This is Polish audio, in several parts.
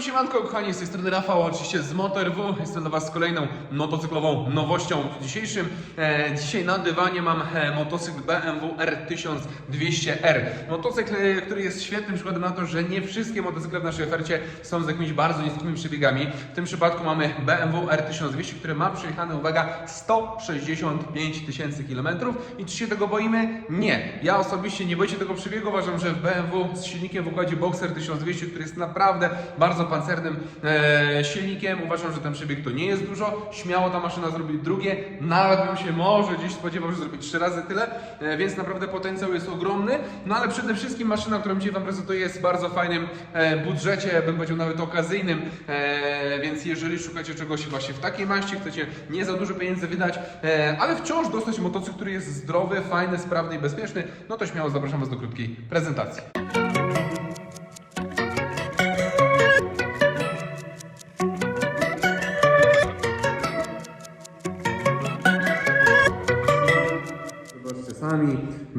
Siemanko, siemanko, kochani, z tej strony Rafał, oczywiście z Motor.w. Jestem do Was z kolejną motocyklową nowością w dzisiejszym. E, dzisiaj na dywanie mam e, motocykl BMW R1200R. Motocykl, e, który jest świetnym przykładem na to, że nie wszystkie motocykle w naszej ofercie są z jakimiś bardzo niskimi przebiegami. W tym przypadku mamy BMW R1200, który ma przejechane, uwaga, 165 tysięcy kilometrów. I czy się tego boimy? Nie. Ja osobiście nie boję się tego przebiegu. Uważam, że w BMW z silnikiem w układzie Boxer 1200, który jest naprawdę bardzo pancernym e, silnikiem, uważam, że ten przebieg to nie jest dużo. Śmiało ta maszyna zrobi drugie. Nawet bym się może gdzieś spodziewał, że zrobi trzy razy tyle, e, więc naprawdę potencjał jest ogromny. No ale przede wszystkim maszyna, którą dzisiaj Wam prezentuję, jest w bardzo fajnym e, budżecie, bym powiedział nawet okazyjnym, e, więc jeżeli szukacie czegoś właśnie w takiej maści, chcecie nie za dużo pieniędzy wydać, e, ale wciąż dostać motocykl, który jest zdrowy, fajny, sprawny i bezpieczny, no to śmiało zapraszam Was do krótkiej prezentacji.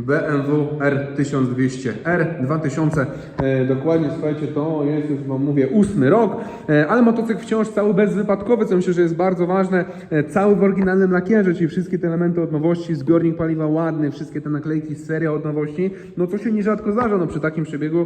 BMW R1200R 2000, e, dokładnie słuchajcie, to jest już wam mówię ósmy rok, e, ale motocykl wciąż cały bezwypadkowy, co myślę, że jest bardzo ważne, e, cały w oryginalnym lakierze, czyli wszystkie te elementy od nowości, zbiornik paliwa ładny, wszystkie te naklejki, seria od nowości, no co się nierzadko zdarza, no przy takim przebiegu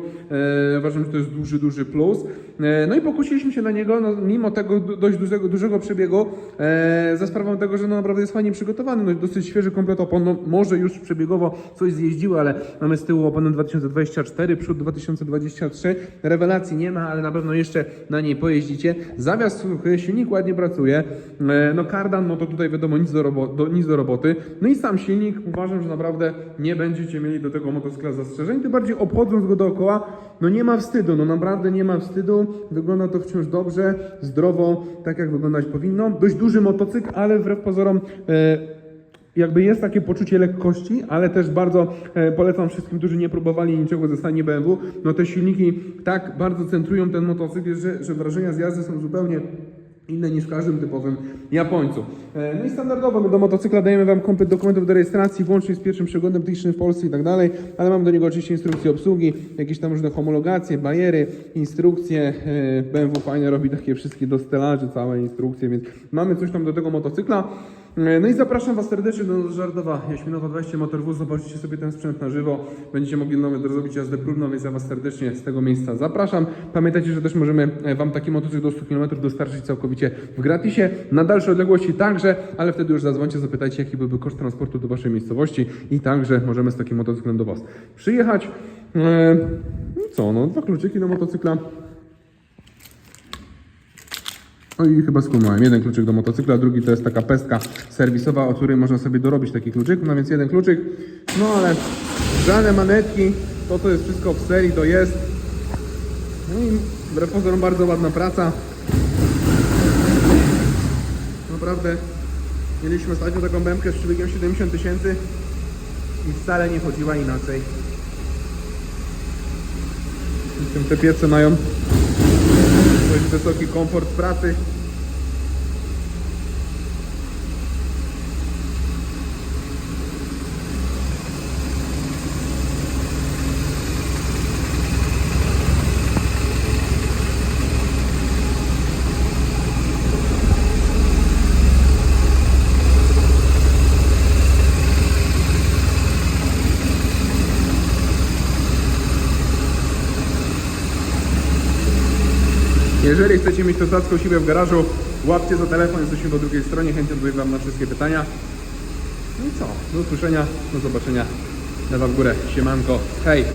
e, uważam, że to jest duży, duży plus. E, no i pokusiliśmy się na niego, no, mimo tego do- dość dużego, dużego przebiegu, e, za sprawą tego, że no naprawdę jest fajnie przygotowany, no dosyć świeży komplet opon, no, może już przebiegowo coś zjeździły, ale mamy z tyłu oponę 2024, przód 2023, rewelacji nie ma, ale na pewno jeszcze na niej pojeździcie. Zawias suchy, silnik ładnie pracuje, e, no kardan, no to tutaj wiadomo nic do, robo- do, nic do roboty, no i sam silnik, uważam, że naprawdę nie będziecie mieli do tego motocykla zastrzeżeń, tym bardziej obchodząc go dookoła, no nie ma wstydu, no naprawdę nie ma wstydu, wygląda to wciąż dobrze, zdrowo, tak jak wyglądać powinno. Dość duży motocykl, ale wbrew pozorom e, jakby jest takie poczucie lekkości, ale też bardzo e, polecam wszystkim, którzy nie próbowali niczego ze stanie BMW, no te silniki tak bardzo centrują ten motocykl, że, że wrażenia z jazdy są zupełnie inne niż w każdym typowym Japońcu. E, No i standardowo my do motocykla dajemy Wam komplet dokumentów do rejestracji, włącznie z pierwszym przeglądem technicznym w Polsce i tak dalej, ale mam do niego oczywiście instrukcje obsługi, jakieś tam różne homologacje, bariery, instrukcje. E, BMW fajnie robi takie wszystkie do stelaży, całe instrukcje, więc mamy coś tam do tego motocykla. E, No i zapraszam Was serdecznie do Żardowa Jaśminowa 20 Motor Wóz. Zobaczycie sobie ten sprzęt na żywo. Będziecie mogli nawet zrobić jazdę próbną, więc ja Was serdecznie z tego miejsca zapraszam. Pamiętajcie, że też możemy e, Wam taki motocykl do 100 km dostarczyć całkowicie w gratisie. Na dalsze odległości także, ale wtedy już zadzwońcie, zapytajcie, jaki byłby koszt transportu do Waszej miejscowości i także możemy z takim motocyklem do Was przyjechać. E, No i co, no dwa kluczyki do motocykla. No i chyba skumałem. Jeden kluczyk do motocykla, drugi to jest taka pestka serwisowa, o której można sobie dorobić taki kluczyk. No więc jeden kluczyk. No ale żadne manetki, to to jest wszystko w serii, to jest. No i wbrew pozorom bardzo ładna praca. Naprawdę mieliśmy ostatnio taką bębkę z przebiegiem 70 tysięcy i wcale nie chodziła inaczej. Tym te piece mają dość wysoki komfort pracy. Jeżeli chcecie mieć kozacką siłę w garażu, łapcie za telefon, jesteśmy po drugiej stronie, chętnie odpowiem Wam na wszystkie pytania. No i co? Do usłyszenia, do zobaczenia. Lewa w górę, siemanko, hej!